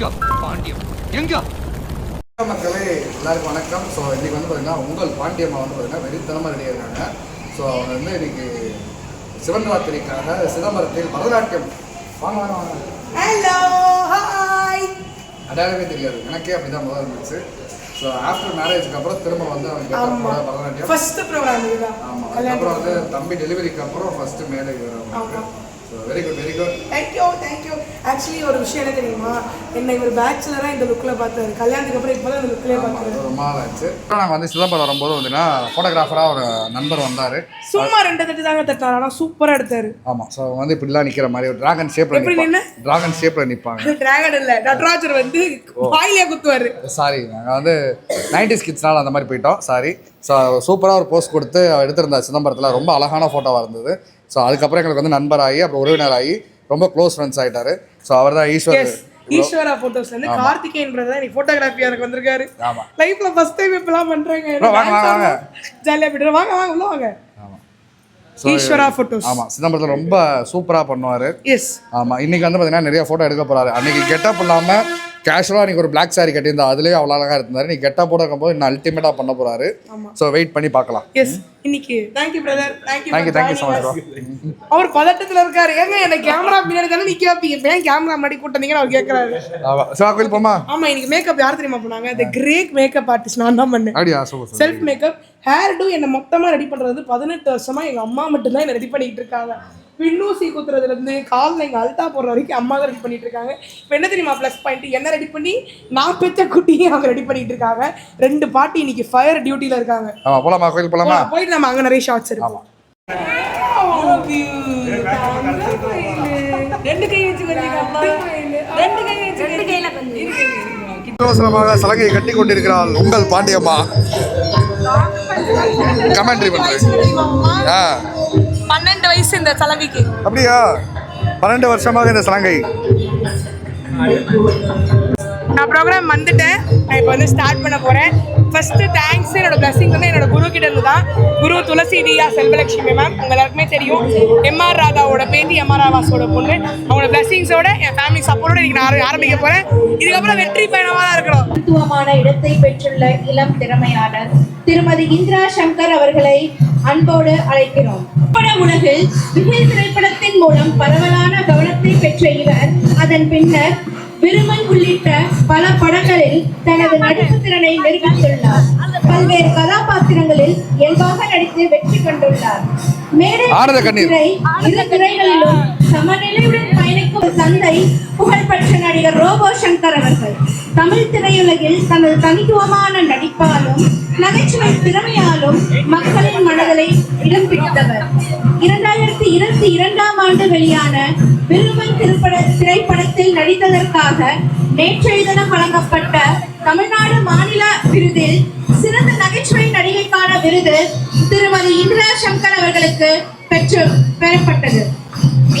எங்க பாண்டியம்? எங்க? மக்களே எல்லாருக்கும் வணக்கம். ஸோ இன்னைக்கு வந்து பார்த்தீங்கன்னா உங்கள் பாண்டியம்மா வந்து பார்த்தீங்கன்னா வெறித்தனமாக ரெடியாக இருக்காங்க ஸோ அவங்க வந்து இன்னைக்கு சிவன் ராத்திரிக்காக சிதம்பரத்தில் பரதநாட்டியம். வாங்க வாங்க வாங்க. ஹலோ ஹாய் அடையாளமே தெரியாது. எனக்கே அப்படிதான் முதல்ல இருந்துச்சு. ஸோ ஆஃப்டர் மேரேஜ்க்கு அப்புறம் திரும்ப வந்து அவங்க பரதநாட்டியம். ஃபர்ஸ்ட் ப்ரோக்ராம் ஆமாம் அதுக்கப்புறம் வந்து தம்பி டெலிவரிக்கு அப்புறம் ஃபர்ஸ்ட் மேலே very good very good thank you thank you actually ஒரு விஷயம் என்ன தெரியுமா? என்னை இவர் பேச்சுலராக இந்த லுக்கில் பார்த்தாரு. கல்யாணத்துக்கு அப்புறம் இப்போ தான் இந்த லுக்லேயே பார்த்தாரு ரொம்ப நாள் ஆச்சு. நாங்கள் வந்து சிதம்பரம் வரும்போது வந்துன்னா ஃபோட்டோகிராஃபராக ஒரு நண்பர் வந்தார். சும்மா ரெண்டு தட்டு தாங்க தட்டார் ஆனால் சூப்பராக எடுத்தாரு. ஆமாம் ஸோ வந்து இப்படிலாம் நிற்கிற மாதிரி ஒரு டிராகன் ஷேப்பில் எப்படி நின்னு? டிராகன் ஷேப்பில் நிற்பாங்க டிராகன் இல்லை நடராஜர் வந்து வாயிலே குத்துவாரு. சாரி நாங்கள் வந்து நைன்டிஸ் கிட்ஸ்னால அந்த மாதிரி போயிட்டோம். சாரி ஸோ சூப்பராக ஒரு போஸ்ட் கொடுத்து எடுத்திருந்தார் சிதம்பரத்தில் ரொம்ப அழகான ஃபோட்டோவாக இருந்தது. ஸோ அதுக்கப்புறம் எங்களுக்கு வந்து நண்பராகி அப்புறம் உறவினராகி ரொம்ப க்ளோஸ் ஃப்ரெண்ட்ஸ் ஆகிட்டாரு ஸோ அவர் தான் ஈஸ்வர் ஈஸ்வரா போட்டோஸ்ல இருந்து கார்த்திகேயன் பிரதர் தான் ஃபோட்டோகிராஃபி எனக்கு வந்திருக்காரு. ஆமா. லைஃப்ல ஃபர்ஸ்ட் டைம் இப்பெல்லாம் பண்றாங்க. ஜாலியா போயிட்டு வாங்க வாங்க உள்ள வாங்க. ஈஸ்வரா போட்டோஸ் ஆமாம் சிதம்பரத்தில் ரொம்ப சூப்பராக பண்ணுவார். எஸ் ஆமாம் இன்னைக்கு வந்து பார்த்தீங்கன்னா நிறைய ஃபோட்டோ எடுக்க போகிறாரு அன்னைக்கு கெட்டப் இல்லாமல் கேஷுவலாக அன்றைக்கி ஒரு பிளாக் saree கட்டியிருந்தா அதுலேயே அவ்வளோ அழகாக இருந்தார். நீ கெட்டப்போட இருக்கும்போது இன்னும் அல்டிமேட்டாக பண்ண போகிறாரு. ஸோ வெயிட் பண்ணி பார்க்கலாம். எஸ் இன்னைக்கு. Thank you brother thank you thank you thank you so much அவர் பதட்டத்துல இருக்காரு. ஏங்க என்ன கேமரா பின்னாடி தானே நிக்க வைப்பீங்க? இப்ப ஏன் கேமரா முன்னாடி கூட்டந்தீங்கன்னு அவர் கேக்குறாரு. ஆமாம் சிவா கோயில் போமா? ஆமா இன்னைக்கு மேக்கப் யார் தெரியுமா பண்ணாங்க இந்த கிரேட் மேக்கப் ஆர்டிஸ்ட் நான் தான் பண்ணேன். அப்படியா? செல்ஃப் மேக்கப் ஹேர் டூ என்ன மொத்தமா ரெடி பண்றது பதினெட்டு வருஷமா எங்க அம்மா மட்டும்தான் என்ன ரெடி பண்ணிட்டு இருக்காங்க. பின்னூசி குத்துறதுல இருந்து காலில் எங்க அல்ட்டா போடுற வரைக்கும் அம்மா தான் ரெடி பண்ணிட்டு இருக்காங்க. இப்போ என்ன தெரியுமா ப்ளஸ் பாயிண்ட் என்ன ரெடி பண்ணி? நான் பெற்ற குட்டியும் அவங்க ரெடி பண்ணிட்டு இருக்காங்க. ரெண்டு பாட்டி இன்னைக்கு ஃபயர் டியூட்டில இருக்காங்க. போலாமா? கோயில் போலாமா? போயிட்டு நம்ம அங்க நிறைய ஷார்ட்ஸ் எடுப்போம். ரெண்டு கை வச்சு ரெண்டு கை வச்சு அவசரமாக சலகையை கட்டி கொண்டிருக்கிறாள் உங்கள் பாண்டியம்மா. கமெண்ட்ரி பண்ணுறேன் ஆ. பன்னெண்டு வயசு இந்த சலவைக்கு அப்படியா? பன்னெண்டு வருஷமாக இந்த சலங்கை. நான் ப்ரோக்ராம் வந்துட்டேன். நான் இப்போ வந்து ஸ்டார்ட் பண்ண போகிறேன் ஃபஸ்ட்டு தேங்க்ஸ் என்னோட பிளஸிங் வந்து என்னோட குரு கிட்ட இருந்து தான். குரு துளசி தியா செல்வலட்சுமி மேம் உங்கள் எல்லாருக்குமே தெரியும். எம்ஆர் ராதாவோட பேத்தி எம்ஆர் ராவாஸோட பொண்ணு. அவங்களோட பிளஸிங்ஸோட என் ஃபேமிலி சப்போர்ட்டோட இன்றைக்கி நான் ஆரம்பிக்க போகிறேன் இதுக்கப்புறம் வெற்றி பயணமாக தான் இருக்கிறோம். மகத்துவமான இடத்தை பெற்றுள்ள இளம் திறமையாளர் திருமதி இந்திரா சங்கர் அவர்களை அன்போடு அழைக்கிறோம். பட உலகில் விஜய் திரைப்படத்தின் மூலம் பரவலான கவனத்தை பெற்ற இவர். அதன் பின்னர் விருமன் உள்ளிட்ட பல படங்களில் தனது நடிப்பு திறனை நிரூபித்துள்ளார் பல்வேறு கதாபாத்திரங்களில் இயல்பாக நடித்து வெற்றி கண்டுள்ளார்? ஆனந்த கண்ணீர். இரு திரைகளிலும் சமநிலையுடன் பயணிக்கும் தந்தை புகழ்பெற்ற நடிகர் ரோபோ சங்கர் அவர்கள் தமிழ் திரையுலகில் தனது தனித்துவமான நடிப்பாலும் நகைச்சுவை திறமையாலும் மக்களின் மனதலை இடம் பிடித்தவர் இரண்டாயிரத்தி இருபத்தி இரண்டாம் ஆண்டு வெளியான விருமன் திரைப்பட திரைப்படத்தில் நடித்ததற்காக நேற்றைய தினம் வழங்கப்பட்ட தமிழ்நாடு மாநில விருதில் சிறந்த நகைச்சுவை நடிகைக்கான விருது திருமதி இந்திரா சங்கர் அவர்களுக்கு பெற்று பெறப்பட்டது.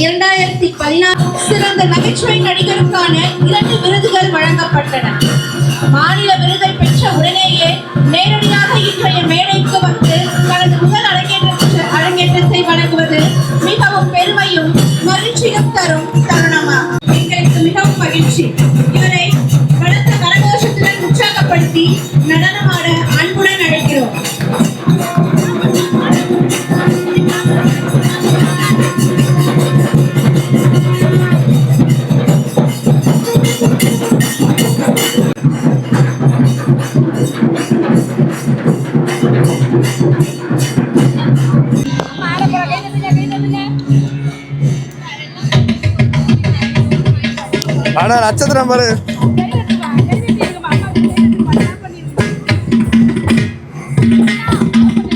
இரண்டாயிரத்தி பதினாறு சிறந்த நகைச்சுவை நடிகருக்கான இரண்டு விருதுகள் வழங்கப்பட்டன. மாநில விருதை பெற்ற உடனேயே நேரடியாக இன்றைய மேடைக்கு வந்து தனது முதல் அரங்கேற்ற அரங்கேற்றத்தை வழங்குவது மிகவும் பெருமையும் மகிழ்ச்சியும் தரும் தருணமா? எங்களுக்கு மிகவும் மகிழ்ச்சி. நட்சத்திரம் பாரு.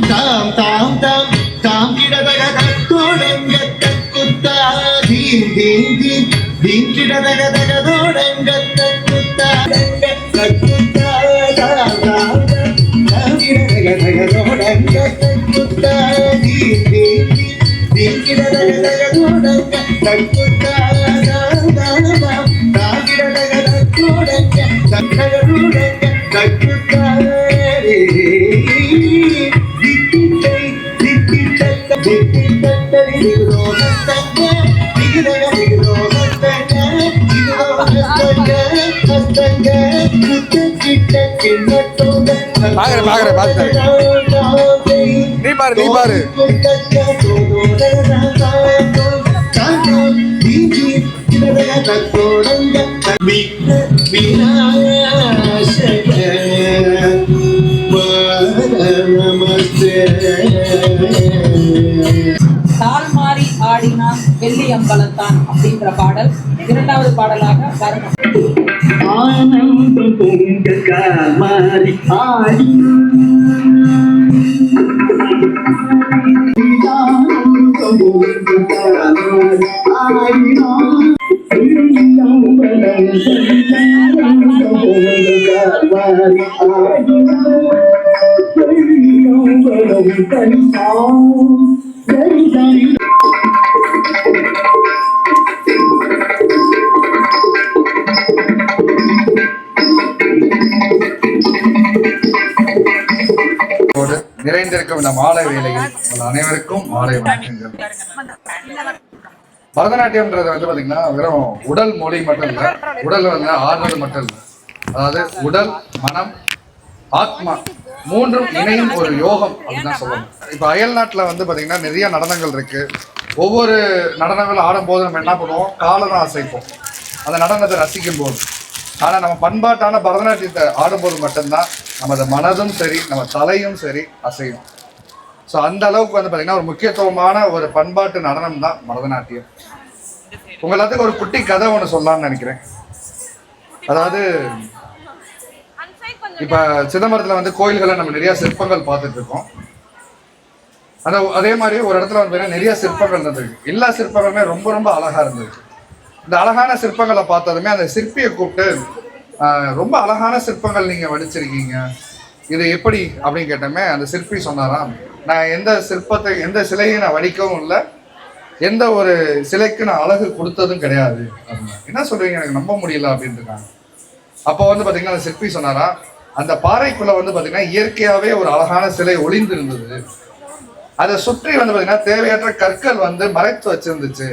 தாம் தாம் தாம் தாம் கிடதக தோடங்க தக்குத்தா தீம் தீம் தீம் தீம் கிடதக தக தோடங்க தக்குத்தா தக்குத்தா தாம் தாம் தாம் பாக்குறேன், பாக்குறேன், பாத்துட்டேன். நீ பாரு, நீ பாரு. நமஸ்தே தாழ்மாறி ஆடினான் வெள்ளி அம்பலத்தான் அப்படின்ற பாடல். இரண்டாவது பாடலாக வரணும் ஆனந்தம் பொங்க பரதநாட்டியம்ன்றது வந்து பார்த்தீங்கன்னா வெறும் உடல் மொழி மட்டும் இல்லை உடல் வந்து ஆடுறது மட்டும் இல்லை. அதாவது உடல் மனம் ஆத்மா மூன்றும் இணையும் ஒரு யோகம் அப்படின்னு தான் சொல்லணும். இப்போ அயல் நாட்டில் வந்து பார்த்தீங்கன்னா நிறைய நடனங்கள் இருக்குது ஒவ்வொரு நடனங்கள் ஆடும்போது நம்ம என்ன பண்ணுவோம்? காலை தான் அசைப்போம். அந்த நடனத்தை ரசிக்கும் போது ஆனால் நம்ம பண்பாட்டான பரதநாட்டியத்தை ஆடும்போது மட்டும்தான் நமது மனதும் சரி நம்ம தலையும் சரி அசையும். ஸோ அந்த அளவுக்கு வந்து பார்த்தீங்கன்னா ஒரு முக்கியத்துவமான ஒரு பண்பாட்டு நடனம் தான் பரதநாட்டியம். உங்க எல்லாத்துக்கும் ஒரு குட்டி கதை ஒன்று சொல்லலாம்னு நினைக்கிறேன். அதாவது இப்போ சிதம்பரத்தில் வந்து கோயில்களை நம்ம நிறைய சிற்பங்கள் பார்த்துட்டு இருக்கோம். அந்த அதே மாதிரி ஒரு இடத்துல வந்து நிறைய சிற்பங்கள் இருந்திருக்கு எல்லா சிற்பங்களுமே ரொம்ப ரொம்ப அழகா இருந்தது. இந்த அழகான சிற்பங்களை பார்த்ததுமே அந்த சிற்பியை கூப்பிட்டு ரொம்ப அழகான சிற்பங்கள் நீங்க வடிச்சிருக்கீங்க. இது எப்படி? அப்படின்னு கேட்டோமே அந்த சிற்பி சொன்னாராம் நான் எந்த சிற்பத்தை எந்த சிலையை நான் வடிக்கவும் இல்லை. எந்த ஒரு சிலைக்கு நான் அழகு கொடுத்ததும் கிடையாது. என்ன சொல்றீங்க? எனக்கு நம்ப முடியல அப்படின்னு இருக்காங்க அப்போ வந்து பாத்தீங்கன்னா அந்த சிற்பி சொன்னாரா அந்த பாறைக்குள்ள வந்து பாத்தீங்கன்னா இயற்கையாவே ஒரு அழகான சிலை ஒளிந்து இருந்தது அதை சுற்றி வந்து பாத்தீங்கன்னா தேவையற்ற கற்கள் வந்து மறைத்து வச்சிருந்துச்சு.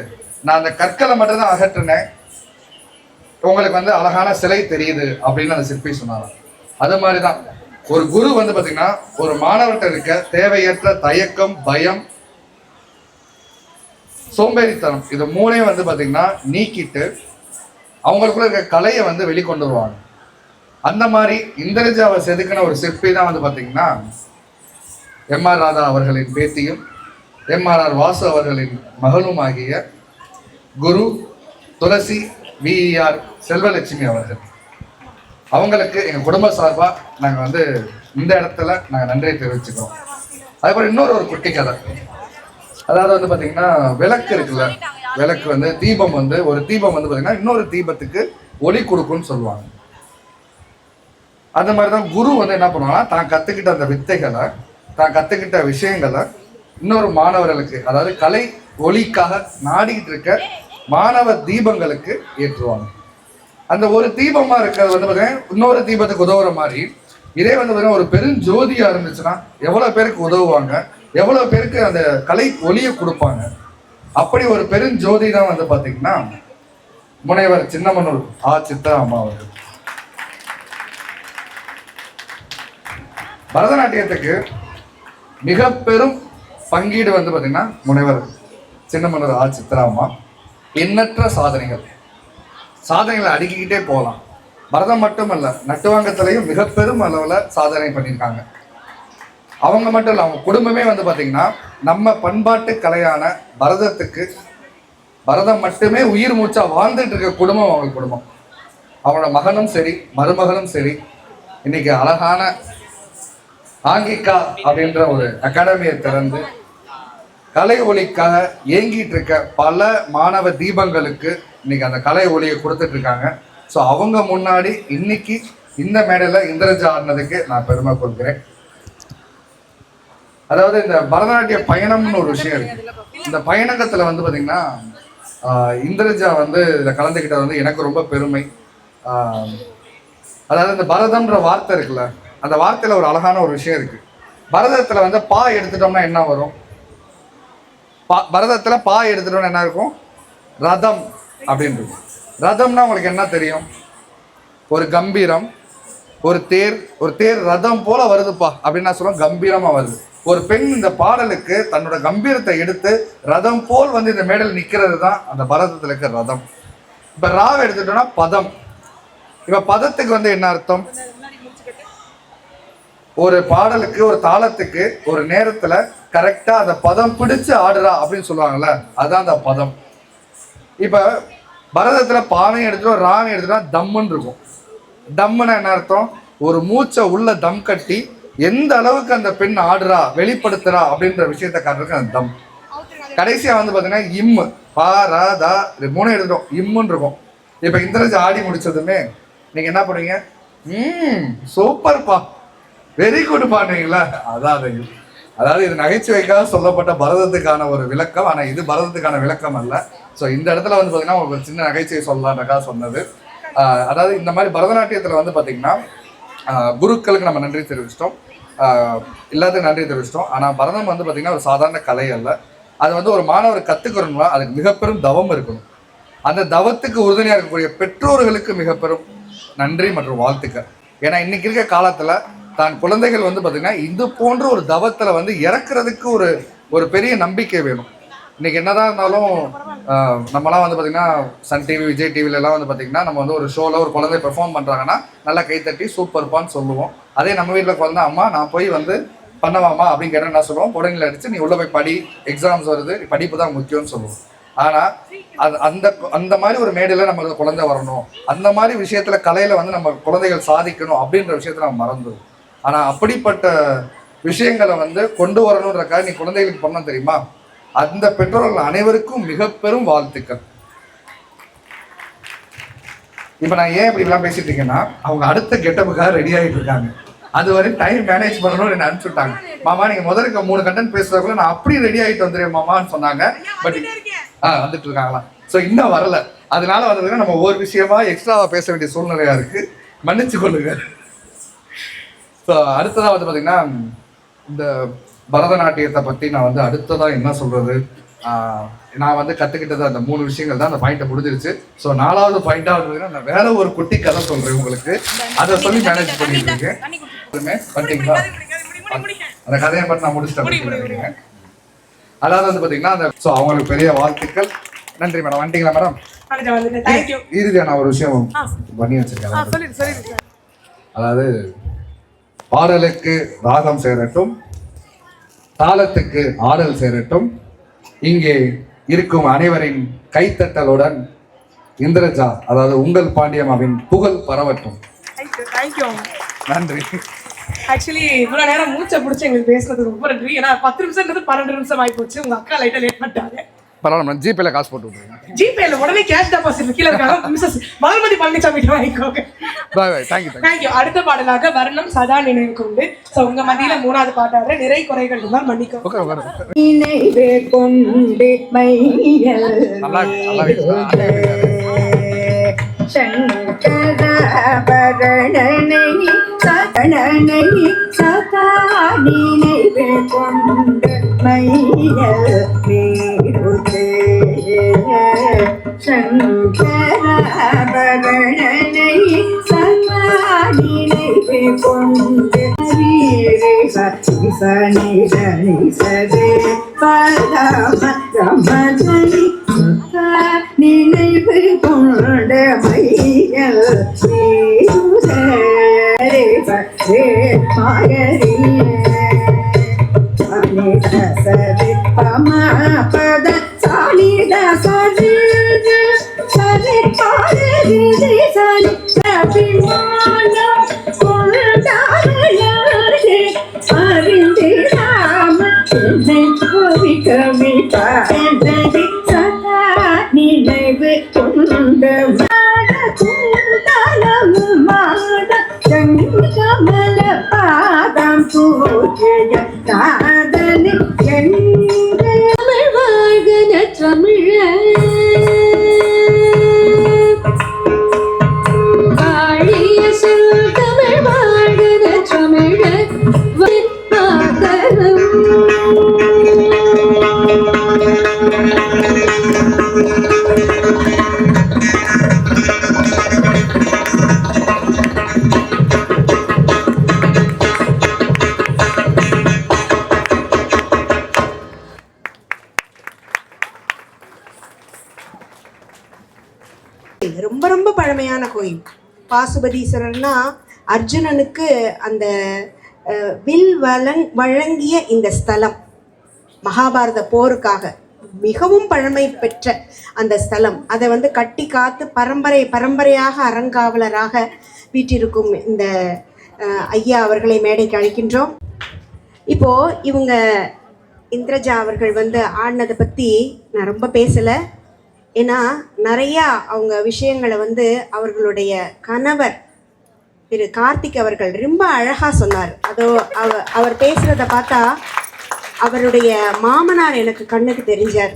நான் அந்த கற்களை மட்டும் தான் அகற்றினேன். உங்களுக்கு வந்து அழகான சிலை தெரியுது அப்படின்னு அந்த சிற்பி சொன்னாராம் அது மாதிரி தான் ஒரு குரு வந்து பார்த்தீங்கன்னா ஒரு மாணவர்கிட்ட இருக்க தேவையற்ற தயக்கம் பயம் சோம்பேறித்தனம். இது மூணையும் வந்து பார்த்திங்கன்னா நீக்கிட்டு அவங்களுக்குள்ள இருக்க கலையை வந்து வெளிக்கொண்டு வருவாங்க. அந்த மாதிரி இந்திரஜாவை செதுக்கின ஒரு சிற்பி தான் வந்து பார்த்திங்கன்னா எம் ஆர் ராதா அவர்களின் பேத்தியும் எம் ஆர் ஆர் வாசு அவர்களின் மகளும் ஆகிய குரு துளசி விஇஆர் செல்வலட்சுமி அவர்கள். அவங்களுக்கு எங்கள் குடும்ப சார்பாக நாங்கள் வந்து இந்த இடத்துல நாங்கள் நன்றியை தெரிவிச்சுக்கிறோம். அதுபோல் இன்னொரு ஒரு குட்டி கதை. அதாவது வந்து பார்த்தீங்கன்னா விளக்கு இருக்குல்ல? விளக்கு வந்து தீபம் வந்து ஒரு தீபம் வந்து பார்த்தீங்கன்னா இன்னொரு தீபத்துக்கு ஒளி கொடுக்கும்னு சொல்லுவாங்க. அந்த மாதிரி தான் குரு வந்து என்ன பண்ணுவாங்கன்னா தான் கற்றுக்கிட்ட அந்த வித்தைகளை தான் கற்றுக்கிட்ட விஷயங்களை இன்னொரு மாணவர்களுக்கு அதாவது கலை ஒளிக்காக நாடிக்கிட்டு இருக்க மாணவ தீபங்களுக்கு ஏற்றுவாங்க. அந்த ஒரு தீபமா இருக்கிறது வந்து பார்த்தீங்கன்னா இன்னொரு தீபத்துக்கு உதவுற மாதிரி இதே வந்து பார்த்தீங்கன்னா ஒரு பெருஞ்சோதியா இருந்துச்சுன்னா எவ்வளவு பேருக்கு உதவுவாங்க? எவ்வளோ பேருக்கு அந்த கலை ஒளியை கொடுப்பாங்க? அப்படி ஒரு பெருஞ்சோதி தான் வந்து பார்த்தீங்கன்னா முனைவர் சின்னமனூர் ஆ. சித்தா அம்மா அவர்கள். பரதநாட்டியத்துக்கு மிக பெரும் பங்கீடு வந்து பார்த்தீங்கன்னா முனைவர் சின்னமனூர் ஆ. சித்ரா அம்மா எண்ணற்ற சாதனைகள். சாதனைகளை அடுக்கிக்கிட்டே போகலாம். பரதம் மட்டுமல்ல நட்டுவாங்கத்திலையும் மிக பெரும் அளவில் சாதனை பண்ணியிருக்காங்க. அவங்க மட்டும் இல்லை அவங்க குடும்பமே வந்து பார்த்தீங்கன்னா நம்ம பண்பாட்டு கலையான பரதத்துக்கு பரதம் மட்டுமே உயிர் மூச்சா வாழ்ந்துட்டு இருக்க குடும்பம் அவங்க குடும்பம். அவனோட மகனும் சரி மருமகனும் சரி இன்னைக்கு அழகான ஆங்கிகா அப்படின்ற ஒரு அகாடமியை திறந்து கலை ஒளிக்காக ஏங்கிட்டு இருக்க பல மாணவ தீபங்களுக்கு இன்னைக்கு அந்த கலை ஒளியை கொடுத்துட்டு இருக்காங்க. ஸோ அவங்க முன்னாடி இன்னைக்கு இந்த மேடையில் இந்திரஜா ஆடினதுக்கு நான் பெருமை கொள்கிறேன். அதாவது இந்த பரதநாட்டிய பயணம்னு ஒரு விஷயம் இருக்கு. இந்த பயணங்கத்தில் வந்து பார்த்தீங்கன்னா இந்திரஜா வந்து இதில் கலந்துக்கிட்டது வந்து எனக்கு ரொம்ப பெருமை. அதாவது இந்த பரதம்ன்ற வார்த்தை இருக்குல்ல அந்த வார்த்தையில் ஒரு அழகான ஒரு விஷயம் இருக்கு. பரதத்தில் வந்து பா எடுத்துட்டோம்னா என்ன வரும்? பா பரதத்தில் பா எடுத்துட்டோம்னா என்ன இருக்கும்? ரதம் அப்படின்னு ரதம்னா உங்களுக்கு என்ன தெரியும்? ஒரு கம்பீரம் ஒரு தேர் ஒரு தேர் ரதம் போல வருதுப்பா அப்படின்னு நான் சொல்லுவேன். கம்பீரமாக வருது. ஒரு பெண் இந்த பாடலுக்கு தன்னோட கம்பீரத்தை எடுத்து ரதம் போல் வந்து இந்த மேடல் நிற்கிறது தான் அந்த பரதத்தில் இருக்கிற ரதம். இப்போ ராவ எடுத்துட்டோம்னா பதம். இப்போ பதத்துக்கு வந்து என்ன அர்த்தம்? ஒரு பாடலுக்கு ஒரு தாளத்துக்கு ஒரு நேரத்தில் கரெக்டாக அந்த பதம் பிடிச்சு ஆடுறா அப்படின்னு சொல்லுவாங்கல்ல அதுதான் அந்த பதம். இப்போ பரதத்தில் பானையும் எடுத்துட்டோம் ராவையும் எடுத்துட்டோம் தம்முன்னு இருக்கும். தம்முன்னா என்ன அர்த்தம்? ஒரு மூச்சை உள்ள தம் கட்டி எந்த அளவுக்கு அந்த பெண் ஆடுறா வெளிப்படுத்துறா அப்படின்ற விஷயத்தை காட்டுறதுக்கு அந்த தம். கடைசியா வந்து பாத்தீங்கன்னா இம்மு பா ரா தா இது மூணு எழுதுறோம் இம்முன்னு இருக்கும். இப்ப இந்திரஜ் ஆடி முடிச்சதுமே நீங்க என்ன பண்ணுவீங்க? ம் சூப்பர்ப்பா. வெரி குட் பண்ணுவீங்களா அதான் அது அதாவது இது நகைச்சுவைக்காக சொல்லப்பட்ட பரதத்துக்கான ஒரு விளக்கம். ஆனா இது பரதத்துக்கான விளக்கம் அல்ல. ஸோ இந்த இடத்துல வந்து பாத்தீங்கன்னா ஒரு சின்ன நகைச்சுவை சொல்லலான்றக்காக சொன்னது. அதாவது இந்த மாதிரி பரதநாட்டியத்துல வந்து பாத்தீங்கன்னா குருக்களுக்கு நம்ம நன்றி தெரிவிச்சிட்டோம். எல்லாத்துக்கும் நன்றி தெரிவிச்சிட்டோம். ஆனால் பரதம் வந்து பார்த்திங்கன்னா ஒரு சாதாரண கலை அல்ல. அது வந்து ஒரு மாணவர் கற்றுக்கணும்னா அதுக்கு மிகப்பெரும் தவம் இருக்கணும். அந்த தவத்துக்கு உறுதுணையாக இருக்கக்கூடிய பெற்றோர்களுக்கு மிகப்பெரும் நன்றி மற்றும் வாழ்த்துக்கள். ஏன்னா இன்னைக்கு இருக்க காலத்தில் தான் குழந்தைகள் வந்து பார்த்திங்கன்னா இது போன்ற ஒரு தவத்தில் வந்து இறக்குறதுக்கு ஒரு ஒரு பெரிய நம்பிக்கை வேணும். இன்னைக்கு என்னதான் இருந்தாலும் நம்மலாம் வந்து பார்த்தீங்கன்னா சன் டிவி விஜய் டிவிலலாம் வந்து பார்த்தீங்கன்னா நம்ம வந்து ஒரு ஷோவில் ஒரு குழந்தை பெர்ஃபார்ம் பண்ணுறாங்கன்னா நல்லா கைத்தட்டி சூப்பர்ப்பான்னு சொல்லுவோம். அதே நம்ம வீட்டில் குழந்தை அம்மா நான் போய் வந்து பண்ணவாமா அப்படின்னு கேட்டால் என்ன சொல்லுவோம்? புடங்களை அடிச்சு நீ உள்ளே போய் படி எக்ஸாம்ஸ் வருது படிப்பு தான் முக்கியம்னு சொல்லுவோம். ஆனால் அது அந்த அந்த மாதிரி ஒரு மேடையில் நமக்கு குழந்தை வரணும். அந்த மாதிரி விஷயத்துல கலையில் வந்து நம்ம குழந்தைகள் சாதிக்கணும் அப்படின்ற விஷயத்த நம்ம மறந்துடும் ஆனால் அப்படிப்பட்ட விஷயங்களை வந்து கொண்டு வரணுன்றக்காக நீ குழந்தைகளுக்கு பண்ண தெரியுமா? அந்த பெற்றோர்கள் அனைவருக்கும் மிக பெரும் வாழ்த்துக்கள். இப்ப நான் ஏன் இப்படி எல்லாம் பேசிட்டு இருக்கேன்னா அவங்க அடுத்த கெட்டப்புக்காக ரெடி ஆகிட்டு இருக்காங்க. அது வரை டைம் மேனேஜ் பண்ணணும்னு என்ன அனுப்பிச்சுட்டாங்க. மாமா நீங்க முதல்ல மூணு கண்டென்ட் பேசுறதுக்குள்ள நான் அப்படியே ரெடி ஆகிட்டு வந்துடுறேன் மாமான்னு சொன்னாங்க. பட் ஆ வந்துட்டு இருக்காங்களா? ஸோ இன்னும் வரல. அதனால வந்ததுன்னா நம்ம ஒவ்வொரு விஷயமா எக்ஸ்ட்ராவா பேச வேண்டிய சூழ்நிலையா இருக்கு. மன்னிச்சு கொள்ளுங்க ஸோ அடுத்ததா வந்து பாத்தீங்கன்னா இந்த பரதநாட்டியத்தை பத்தி நான் வந்து அடுத்ததா என்ன சொல்றது? ஆஹ் நான் வந்து கத்துக்கிட்டது அந்த மூணு விஷயங்கள் தான் அந்த பாயிண்ட்டை முடிஞ்சிருச்சு. ஸோ நாலாவது பாயிண்டா வந்து நான் வேற ஒரு குட்டி கதை சொல்றேன் உங்களுக்கு. அதை சொல்லி மேனேஜ் பண்ணிட்டு இருக்கேன். அந்த கதையை பற்றி நான் முடிச்சிட்டேன் அதாவது வந்து பாத்தீங்கன்னா அந்த ஸோ அவங்களுக்கு பெரிய வாழ்த்துக்கள். நன்றி மேடம் வந்துட்டீங்களா மேடம் வந்துட்டேன் வந்துட்டேன் தேங்க்யூ இறுதியா நான் ஒரு விஷயம் பண்ணி வச்சிருக்கேன் அதாவது பாடலுக்கு ராகம் சேரட்டும். தாளத்துக்கு ஆடல் சேரட்டும். இங்கே இருக்கும் அனைவரின் கைத்தட்டலுடன் இந்திரஜா அதாவது உங்கள் பாண்டியம்மாவின் புகழ் பரவட்டும். நன்றி. ஆக்சுவலி இவ்வளோ நேரம் மூச்சை பிடிச்சி எங்களுக்கு பேசுனது ரொம்ப நன்றி. ஏன்னா பத்து நிமிஷம்ன்றது பன்னெண்டு நிமிஷம் ஆகி போச்சு உங்க அக்கா லைட்டாக லேட் பண்ணிட்டாங்க. பரவாயில்ல ஜிபேல காசு போட்டு விட்டுருங்க. ஜிபேல உடனே கேஷ் டெபாசிட் கீழே இருக்காங்க. மிஸ்ஸஸ் வளர்மதி பழனிசாமி வாங்கிக்கோங்க. பாய் பாய் தேங்க்யூ தேங்க்யூ அடுத்த பாடலாக வர்ணம் சதா நினைவு கொண்டு ஸோ உங்க மத்தியில மூணாவது பாட்டாக நிறை குறைகள் இருந்தால் மன்னிக்கும் ஓகே ஓகே நினைவு கொண்டு மையல் நல்லா. சங்கரபரணனை சரணனை சதா நினைவு கொண்டு மையல் சங்கரபரணனை சதா நினைவு கொண்டு வீரே சனி சனி சதே பரம ரமணி yeah, yeah. ரொம்ப ரொம்ப பழமையான கோயில். பாசுபதீஸ்வரர்னா அர்ஜுனனுக்கு அந்த வில் வழங் வழங்கிய இந்த ஸ்தலம். மகாபாரத போருக்காக. மிகவும் பழமை பெற்ற அந்த ஸ்தலம். அதை வந்து கட்டி காத்து பரம்பரை பரம்பரையாக அறங்காவலராக வீற்றிருக்கும் இந்த ஐயா அவர்களை மேடைக்கு அழைக்கின்றோம். இப்போது இவங்க இந்திரஜா அவர்கள் வந்து ஆடினதை பற்றி நான் ரொம்ப பேசலை. ஏன்னா நிறையா அவங்க விஷயங்களை வந்து அவர்களுடைய கணவர் திரு கார்த்திக் அவர்கள் ரொம்ப அழகாக சொன்னார். அதோ அவ அவர் பேசுகிறத பார்த்தா அவருடைய மாமனார் எனக்கு கண்ணுக்கு தெரிஞ்சார்.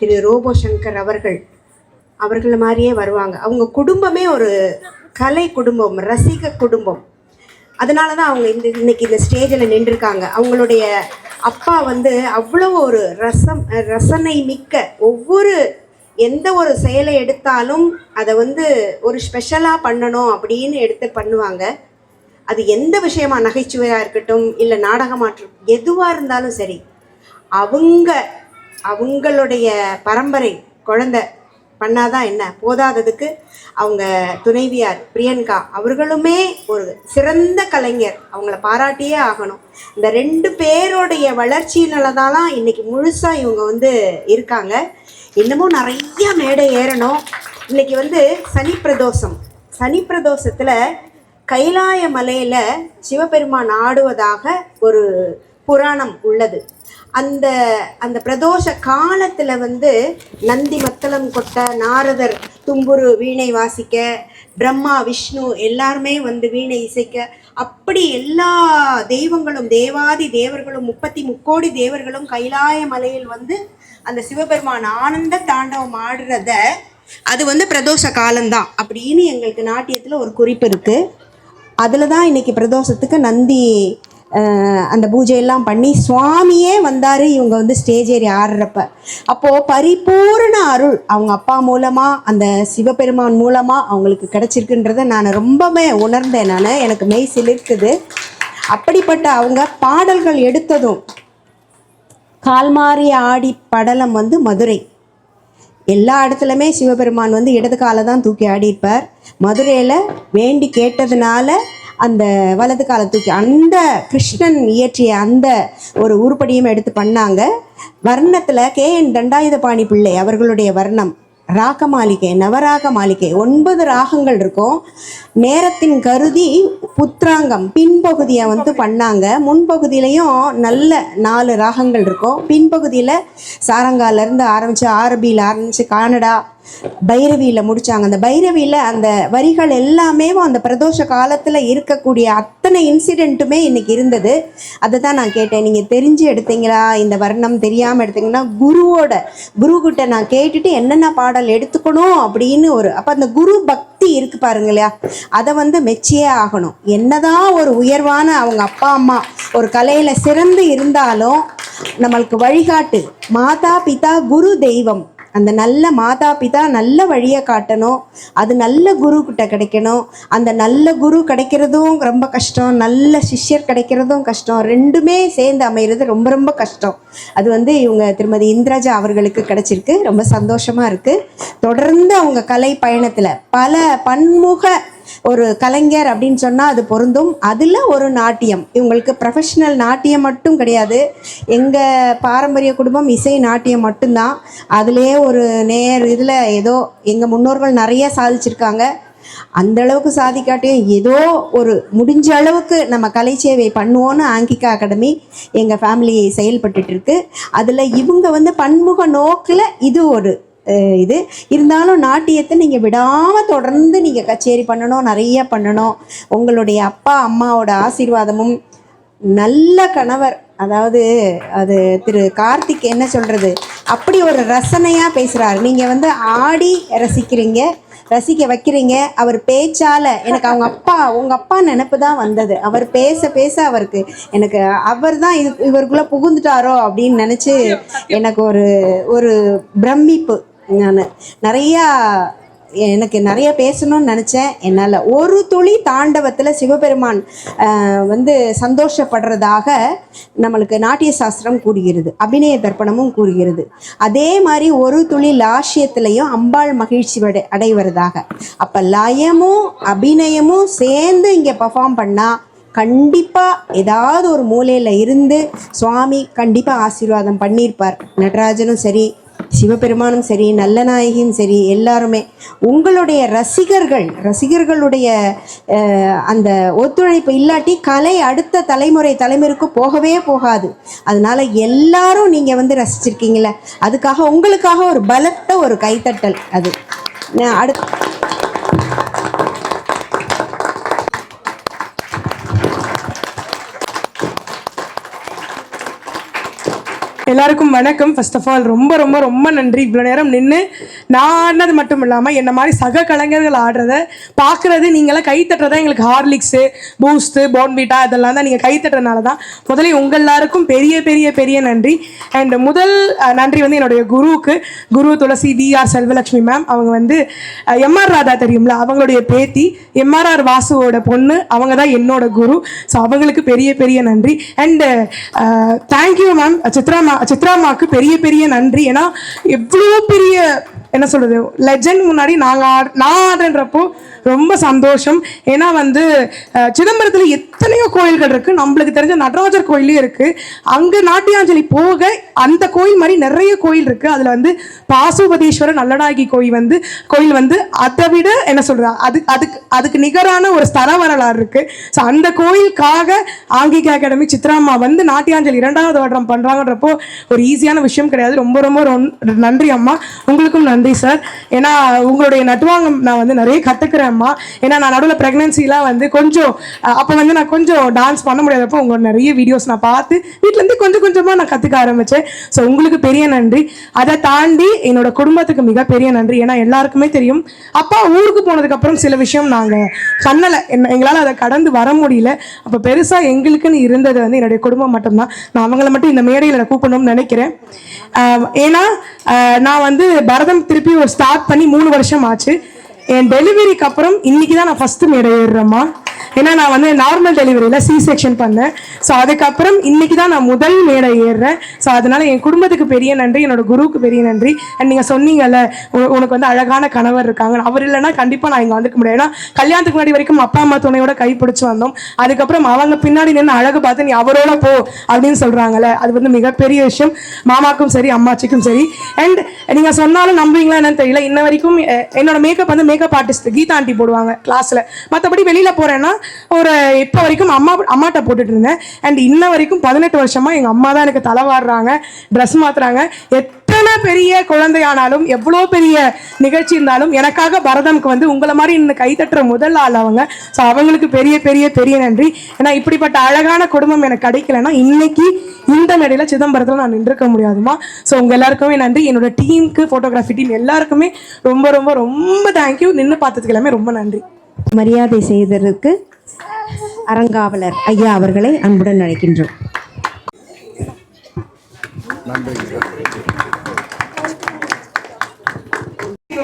திரு ரோபோ சங்கர் அவர்கள். அவர்கள் மாதிரியே வருவாங்க. அவங்க குடும்பமே ஒரு கலை குடும்பம் ரசிக குடும்பம். அதனால தான் அவங்க இந்த இன்னைக்கு இந்த ஸ்டேஜில் நின்றுருக்காங்க. அவங்களுடைய அப்பா வந்து அவ்வளோ ஒரு ரசம் ரசனை மிக்க ஒவ்வொரு எந்த ஒரு செயலை எடுத்தாலும் அதை வந்து ஒரு ஸ்பெஷலாக பண்ணணும் அப்படின்னு எடுத்து பண்ணுவாங்க. அது எந்த விஷயமா நகைச்சுவையாக இருக்கட்டும் இல்லை நாடகமாற்றம் எதுவாக இருந்தாலும் சரி அவங்க அவங்களுடைய பரம்பரை குழந்தை பண்ணாதான் என்ன? போதாததுக்கு அவங்க துணைவியார் பிரியங்கா அவர்களுமே ஒரு சிறந்த கலைஞர். அவங்கள பாராட்டியே ஆகணும். இந்த ரெண்டு பேருடைய வளர்ச்சியினால தான் இன்றைக்கி முழுசாக இவங்க வந்து இருக்காங்க. இன்னமும் நிறைய மேடை ஏறணும். இன்னைக்கு வந்து சனி பிரதோஷம். சனி பிரதோஷத்தில் கைலாய மலையில் சிவபெருமான் ஆடுவதாக ஒரு புராணம் உள்ளது. அந்த அந்த பிரதோஷ காலத்தில் வந்து நந்தி மத்தளம் கொட்ட நாரதர் தும்புரு வீணை வாசிக்க பிரம்மா விஷ்ணு எல்லாருமே வந்து வீணை இசைக்க அப்படி எல்லா தெய்வங்களும் தேவாதி தேவர்களும் முப்பத்தி முக்கோடி தேவர்களும் கைலாய மலையில் வந்து அந்த சிவபெருமான் ஆனந்த தாண்டவம் ஆடுறத அது வந்து பிரதோஷ காலம்தான். அப்படின்னு எங்களுக்கு நாட்டியத்தில் ஒரு குறிப்பு இருக்குது அதில் தான் இன்றைக்கி பிரதோஷத்துக்கு நந்தி அந்த பூஜையெல்லாம் பண்ணி சுவாமியே வந்தார் இவங்க வந்து ஸ்டேஜ் ஏறி ஆடுறப்ப. அப்போது பரிபூரண அருள் அவங்க அப்பா மூலமாக அந்த சிவபெருமான் மூலமாக அவங்களுக்கு கிடச்சிருக்குன்றத நான் ரொம்பவே உணர்ந்தேன் நான். எனக்கு மெய் சிலிர்க்குது. அப்படிப்பட்ட அவங்க பாடல்கள் எடுத்ததும் கால்மாறி ஆடி படலம் வந்து மதுரை. எல்லா இடத்துலையுமே சிவபெருமான் வந்து இடது காலை தான் தூக்கி ஆடியிருப்பார். மதுரையில் வேண்டி கேட்டதுனால அந்த வலது காலை தூக்கி அந்த கிருஷ்ணன் இயற்றிய அந்த ஒரு உருப்படியும் எடுத்து பண்ணாங்க. வர்ணத்தில் கே என் தண்டாயுதபாணி பிள்ளை அவர்களுடைய வர்ணம். ராக மாளிகை நவராக மாளிகை. ஒன்பது ராகங்கள் இருக்கும். நேரத்தின் கருதி புத்ராங்கம் பின்பகுதியை வந்து பண்ணாங்க. முன்பகுதியிலையும் நல்ல நாலு ராகங்கள் இருக்கும். பின்பகுதியில் சாரங்காலேருந்து ஆரம்பித்து ஆரபியில் ஆரம்பித்து கானடா பைரவியில் முடித்தாங்க அந்த பைரவியில் அந்த வரிகள் எல்லாமே அந்த பிரதோஷ காலத்தில் இருக்கக்கூடிய அத்தனை இன்சிடெண்ட்டுமே இன்றைக்கி இருந்தது. அதை தான் நான் கேட்டேன். நீங்கள் தெரிஞ்சு எடுத்தீங்களா? இந்த வர்ணம் தெரியாமல் எடுத்தீங்கன்னா குருவோட குருக்கிட்ட நான் கேட்டுட்டு என்னென்ன பாடல் எடுத்துக்கணும் அப்படின்னு ஒரு அப்போ அந்த குரு பக்தி இருக்கு பாருங்க இல்லையா அதை வந்து மெச்சியே ஆகணும். என்னதான் ஒரு உயர்வான அவங்க அப்பா அம்மா ஒரு கலையில் சிறந்து இருந்தாலும் நம்மளுக்கு வழிகாட்டு மாதா பிதா குரு தெய்வம். அந்த நல்ல மாதா பிதா நல்ல வழியை காட்டணும். அது நல்ல குரு கிட்ட கிடைக்கணும். அந்த நல்ல குரு கிடைக்கிறதும் ரொம்ப கஷ்டம். நல்ல சிஷ்யர் கிடைக்கிறதும் கஷ்டம். ரெண்டுமே சேர்ந்து அமைகிறது ரொம்ப ரொம்ப கஷ்டம். அது வந்து இவங்க திருமதி இந்திராஜா அவர்களுக்கு கிடைச்சிருக்கு. ரொம்ப சந்தோஷமாக இருக்குது தொடர்ந்து அவங்க கலை பயணத்தில் பல பன்முக ஒரு கலைஞர் அப்படின்னு சொன்னால் அது பொருந்தும். அதில் ஒரு நாட்டியம். இவங்களுக்கு ப்ரொஃபஷ்னல் நாட்டியம் மட்டும் கிடையாது. எங்கள் பாரம்பரிய குடும்பம் இசை நாட்டியம் மட்டும்தான். அதிலே ஒரு நேர் இதில் ஏதோ எங்கள் முன்னோர்கள் நிறைய சாதிச்சிருக்காங்க. அந்த அளவுக்கு சாதிக்காட்டியும் ஏதோ ஒரு முடிஞ்ச அளவுக்கு நம்ம கலை சேவை பண்ணுவோன்னு ஆங்கிகா அகாடமி எங்கள் ஃபேமிலி செயல்பட்டுட்டு இருக்கு. அதில் இவங்க வந்து பன்முக நோக்கில் இது ஒரு இது. இருந்தாலும் நாட்டியத்தை நீங்கள் விடாமல் தொடர்ந்து நீங்கள் கச்சேரி பண்ணணும் நிறைய பண்ணணும். உங்களுடைய அப்பா அம்மாவோட ஆசீர்வாதமும் நல்ல கணவர். அதாவது அது திரு கார்த்திக் என்ன சொல்கிறது அப்படி ஒரு ரசனையாக பேசுகிறாரு நீங்கள் வந்து ஆடி ரசிக்கிறீங்க ரசிக்க வைக்கிறீங்க. அவர் பேச்சால் எனக்கு அவங்க அப்பா உங்கள் அப்பா நினப்பு தான் வந்தது. அவர் பேச பேச அவருக்கு எனக்கு அவர் தான் இது இவருக்குள்ளே புகுந்துட்டாரோ அப்படின்னு நினச்சி எனக்கு ஒரு ஒரு பிரமிப்பு. நான் நிறையா எனக்கு நிறைய பேசணும்னு நினச்சேன். என்னால் ஒரு துளி தாண்டவத்தில் சிவபெருமான் வந்து சந்தோஷப்படுறதாக நம்மளுக்கு நாட்டிய சாஸ்திரம் கூறுகிறது. அபிநய தர்ப்பணமும் கூறுகிறது. அதே மாதிரி ஒரு துளி லாஷ்யத்திலையும் அம்பாள் மகிழ்ச்சி அடை அடைவதாக அப்போ லயமும் அபிநயமும் சேர்ந்து இங்கே பர்ஃபார்ம் பண்ணால் கண்டிப்பாக ஏதாவது ஒரு மூலையில் இருந்து சுவாமி கண்டிப்பாக ஆசீர்வாதம் பண்ணியிருப்பார். நடராஜனும் சரி சிவபெருமானும் சரி நல்ல நாயகியும் சரி எல்லாருமே. உங்களுடைய ரசிகர்கள் ரசிகர்களுடைய அந்த ஒத்துழைப்பு இல்லாட்டி கலை அடுத்த தலைமுறை தலைமுறைக்கு போகவே போகாது. அதனால எல்லாரும் நீங்கள் வந்து ரசிச்சிருக்கீங்களே அதுக்காக உங்களுக்காக ஒரு பலத்த ஒரு கைத்தட்டல் அது. நான் அடுத்து எல்லாருக்கும் வணக்கம். ஃபர்ஸ்ட் ஆஃப் ஆல் ரொம்ப ரொம்ப ரொம்ப நன்றி. இவ்வளோ நேரம் நின்று நான் ஆடினது மட்டும் இல்லாமல் என்ன மாதிரி சக கலைஞர்கள் ஆடுறத பார்க்குறது நீங்களாம் கை தட்டுறதா எங்களுக்கு ஹார்லிக்ஸு பூஸ்ட்டு போன்வீட்டா இதெல்லாம் தான் நீங்கள் கை தட்டுறதுனால தான் முதல்ல உங்கள் எல்லாருக்கும் பெரிய பெரிய பெரிய நன்றி. அண்ட் முதல் நன்றி வந்து என்னுடைய குருவுக்கு. Guru Tulasi V R Selvalakshmi ma'am அவங்க வந்து எம்ஆர் ராதா தெரியும்ல அவங்களுடைய பேத்தி எம்ஆர்ஆர் வாசுவோட பொண்ணு. அவங்க தான் என்னோட குரு. ஸோ அவங்களுக்கு பெரிய பெரிய நன்றி. And thank you ma'am Chitra ma'am சித்ராமாவுக்கு பெரிய பெரிய நன்றி. ஏன்னா எவ்வளோ பெரிய என்ன சொல்றது லெஜண்ட் முன்னாடி நாங்கள் ஆட் நான் ஆடுறன்றப்போ ரொம்ப சந்தோஷம். ஏன்னா வந்து சிதம்பரத்தில் எத்தனையோ கோயில்கள் இருக்குது நம்மளுக்கு தெரிஞ்ச நடராஜர் கோயிலே இருக்குது அங்கே நாட்டியாஞ்சலி போக அந்த கோயில் மாதிரி நிறைய கோயில் இருக்குது அதில் வந்து பாசுபதீஸ்வரர் நல்லடாகி கோயில் வந்து கோயில் வந்து அதை விட என்ன சொல்றது அது அதுக்கு அதுக்கு நிகரான ஒரு ஸ்தல வரலாறு இருக்குது ஸோ அந்த கோயிலுக்காக ஆங்கிக அகாடமி சித்ராமா வந்து நாட்டியாஞ்சலி இரண்டாவது வருடம் பண்ணுறாங்கன்றப்போ ஒரு ஈஸியான விஷயம் கிடையாது. ரொம்ப ரொம்ப நன்றி அம்மா. உங்களுக்கும் நன்றி சார். ஏன்னா உங்களுடைய நட்டுவாங்கம் நான் வந்து நிறைய கற்றுக்கிறேன் அம்மா ஏன்னா நான் நடுவில் ப்ரெக்னன்சிலாம் வந்து கொஞ்சம் அப்போ வந்து நான் கொஞ்சம் டான்ஸ் பண்ண முடியாதப்போ உங்களோட நிறைய வீடியோஸ் நான் பார்த்து வீட்டிலேருந்து கொஞ்சம் கொஞ்சமாக நான் கற்றுக்க ஆரம்பித்தேன் ஸோ உங்களுக்கு பெரிய நன்றி. அதை தாண்டி என்னோட குடும்பத்துக்கு மிகப்பெரிய நன்றி. ஏன்னா எல்லாருக்குமே தெரியும் அப்பா ஊருக்கு போனதுக்கப்புறம் சில விஷயம் நாங்கள் கண்ணலை. என்ன எங்களால் அதை கடந்து வர முடியல. அப்போ பெருசாக எங்களுக்குன்னு இருந்தது வந்து என்னுடைய குடும்பம் மட்டும்தான். நான் அவங்கள மட்டும் இந்த மேடையில் நான் கூப்பிடணும்னு நினைக்கிறேன். ஆஹ் ஏன்னா நான் வந்து பரதம் திருப்பி ஒரு ஸ்டார்ட் பண்ணி மூணு வருஷம் ஆச்சு. என் டெலிவரிக்கு அப்புறம் இன்னைக்கு தான் நான் ஃபஸ்ட்டு மேடை ஏறுறேம்மா. ஏன்னா நான் வந்து நார்மல் டெலிவரியில் சி செக்ஷன் பண்ணேன். ஸோ அதுக்கப்புறம் இன்னைக்கு தான் நான் முதல் மேடை ஏறுறேன். ஸோ அதனால் என் குடும்பத்துக்கு பெரிய நன்றி என்னோட குருவுக்கு பெரிய நன்றி. அண்ட் நீங்கள் சொன்னீங்கல்ல உனக்கு வந்து அழகான கணவர் இருக்காங்க. அவர் இல்லைன்னா கண்டிப்பாக நான் இங்கே வந்துக்க முடியும் ஏன்னா கல்யாணத்துக்கு முன்னாடி வரைக்கும் அப்பா அம்மா துணையோட கை பிடிச்சி வந்தோம். அதுக்கப்புறம் அவங்க பின்னாடி நின்று அழகு பார்த்து நீ அவரோட போ அப்படின்னு சொல்கிறாங்கல்ல அது வந்து மிகப்பெரிய விஷயம். மாமாக்கும் சரி அம்மாச்சிக்கும் சரி. அண்ட் நீங்கள் சொன்னாலும் நம்புவீங்களா என்னன்னு தெரியல. இன்ன வரைக்கும் என்னோட மேக்கப் வந்து மேக்கப் ஆர்டிஸ்ட் கீதா ஆண்டி போடுவாங்க கிளாஸில் மற்றபடி வெளியில் போகிறேன்னா ஒரு இப்போ வரைக்கும் அம்மா அம்மாட்ட போட்டுட்டு இருந்தேன். அண்ட் இன்ன வரைக்கும் பதினெட்டு வருஷமா எங்கள் அம்மா தான் எனக்கு தலைவாடுறாங்க ட்ரெஸ் மாத்துறாங்க. எத்தனை பெரிய குழந்தையானாலும் எவ்வளோ பெரிய நிகழ்ச்சி இருந்தாலும் எனக்காக பரதமுக்கு வந்து உங்களை மாதிரி இன்னும் கைத்தட்டுற முதல் ஆள் அவங்க. ஸோ அவங்களுக்கு பெரிய பெரிய பெரிய நன்றி. ஏன்னா இப்படிப்பட்ட அழகான குடும்பம் எனக்கு கிடைக்கலன்னா இன்னைக்கு இந்த நடையில் சிதம்பரத்தில் நான் நின்றுக்க முடியாதுமா ஸோ உங்கள் எல்லாருக்குமே நன்றி. என்னோட டீமுக்கு ஃபோட்டோகிராஃபி டீம் எல்லாருக்குமே ரொம்ப ரொம்ப ரொம்ப தேங்க்யூ நின்று பார்த்ததுக்கு எல்லாமே ரொம்ப நன்றி. மரியாதை செய்ததற்கு அறங்காவலர் ஐயா அவர்களை அன்புடன் அழைக்கின்றோம்.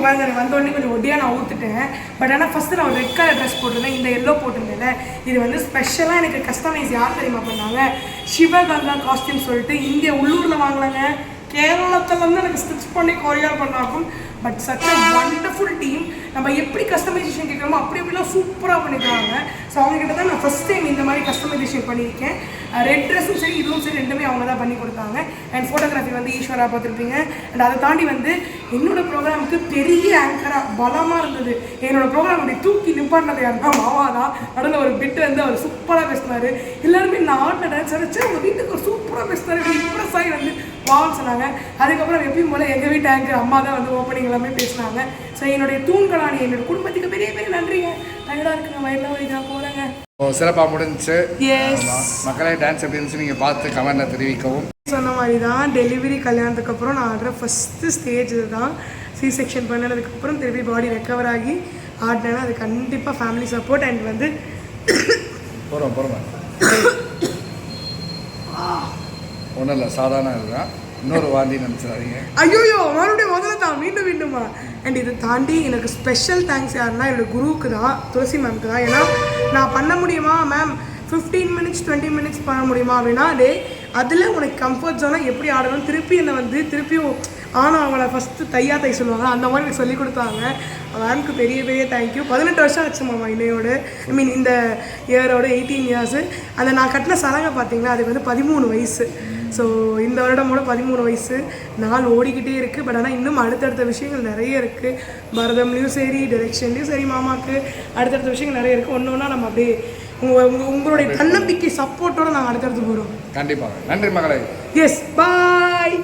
பாருங்க வந்த உடனே கொஞ்சம் ஒட்டியாக நான் ஊற்றுட்டேன் பட் ஆனால் ஃபஸ்ட்டு நான் ஒரு ரெட் கலர் ட்ரெஸ் போட்டிருந்தேன். இந்த எல்லோ போட்டிருந்தேன்ல. இது வந்து ஸ்பெஷலாக எனக்கு கஸ்டமைஸ் யார் தெரியுமா பண்ணாங்க? சிவகங்கா காஸ்டியூம் சொல்லிட்டு இங்கே உள்ளூரில் வாங்கினாங்க. கேரளத்துல இருந்து எனக்கு ஸ்டிச் பண்ணி courier பண்ணாக்கும். But such a wonderful team நம்ம எப்படி கஸ்டமைசேஷன் கேட்குறோமோ அப்படி அப்படிலாம் சூப்பராக பண்ணிக்கிறாங்க. ஸோ அவங்க கிட்ட தான் நான் ஃபஸ்ட் டைம் இந்த மாதிரி கஸ்டமைசேஷன் பண்ணியிருக்கேன். ரெட் ட்ரெஸ்ஸும் சரி இதுவும் சரி ரெண்டுமே அவங்க தான் பண்ணி கொடுத்தாங்க. அண்ட் ஃபோட்டோகிராஃபி வந்து ஈஸ்வரா பார்த்துருப்பீங்க. அண்ட் அதை தாண்டி வந்து என்னோடய ப்ரோக்ராமுக்கு பெரிய ஆங்கராக பலமாக இருந்தது. என்னோடய ப்ரோக்ராம் அப்படி தூக்கி நிப்பாட்டினது யாருன்னா மாவா தான். நடுவில் ஒரு பிட்டு வந்து அவர் சூப்பராக பேசினார். எல்லாருமே நான் ஆடின டான்ஸ் வச்சு அவங்க வீட்டுக்கு ஒரு சூப்பராக பேசினார். இம்ப்ரெஸ் ஆகி வந்து வான்னு சொன்னாங்க. அதுக்கப்புறம் எப்பயும் போல எங்கள் வீட்டு ஆங்கர் அம்மா தான் வந்து ஓப்பனிங் எல்லாமே பேசினாங்க. ஸோ என்னுடைய தூண்களானி என்னோட குடும்பத்துக்கு பெரிய பெரிய நன்றிங்க. டயர்டாக இருக்குங்க வயலில் வழி நான் போகிறேங்க சிறப்பாக முடிஞ்சுச்சு. எஸ் மக்களே டான்ஸ் எப்படி இருந்துச்சு நீங்கள் பார்த்து கமெண்ட்டில் தெரிவிக்கவும். சொன்ன மாதிரி தான் டெலிவரி கல்யாணத்துக்கு அப்புறம் நான் ஆடுற ஃபஸ்ட்டு ஸ்டேஜ் இதுதான் சி செக்ஷன் பண்ணதுக்கப்புறம் திருப்பி பாடி ரெக்கவர் ஆகி ஆடினேன்னா அது கண்டிப்பாக ஃபேமிலி சப்போர்ட் அண்ட் வந்து போகிறோம் போகிறோம் ஒன்றும் இல்லை சாதாரண இதுதான். இன்னொரு வாந்தி நினச்சிடாதீங்க. ஐயோயோ மறுபடியும் முதல்ல தான் மீண்டும் மீண்டுமா? அண்ட் இதை தாண்டி எனக்கு ஸ்பெஷல் தேங்க்ஸ் யாருன்னா என்னோட குருவுக்கு தான் துளசி மேம்க்கு தான். ஏன்னா நான் பண்ண முடியுமா ma'am fifteen minutes twenty minutes பண்ண முடியுமா அப்படின்னா டே அதில் உனக்கு கம்ஃபர்ட் ஜோனாக எப்படி ஆடணும் திருப்பி என்னை வந்து திருப்பியும் ஆனால் அவங்கள ஃபஸ்ட்டு தையா தை சொல்லுவாங்க. அந்த மாதிரி எனக்கு சொல்லி கொடுத்தாங்க. மேம்க்கு பெரிய பெரிய தேங்க்யூ பதினெட்டு வருஷம் ஆச்சு மாமா இன்னையோட. ஐ மீன் இந்த இயரோட எயிட்டீன் இயர்ஸு அந்த நான் கட்டின சலங்கை பார்த்தீங்கன்னா அதுக்கு வந்து பதிமூணு வயசு. ஸோ இந்த வருடமோட பதிமூணு வயசு நாள் ஓடிக்கிட்டே இருக்குது பட் ஆனால் இன்னும் அடுத்தடுத்த விஷயங்கள் நிறைய இருக்குது பரதம்லேயும் சரி டைரெக்ஷன்லேயும் சரி மாமாக்கு அடுத்தடுத்த விஷயங்கள் நிறைய இருக்குது ஒன்று ஒன்றா நம்ம அப்படியே உங்கள் உங்கள் உங்களுடைய தன்னம்பிக்கை சப்போர்ட்டோட நாங்கள் அடுத்தடுத்து போகிறோம் கண்டிப்பாக நன்றி மகளே. Yes bye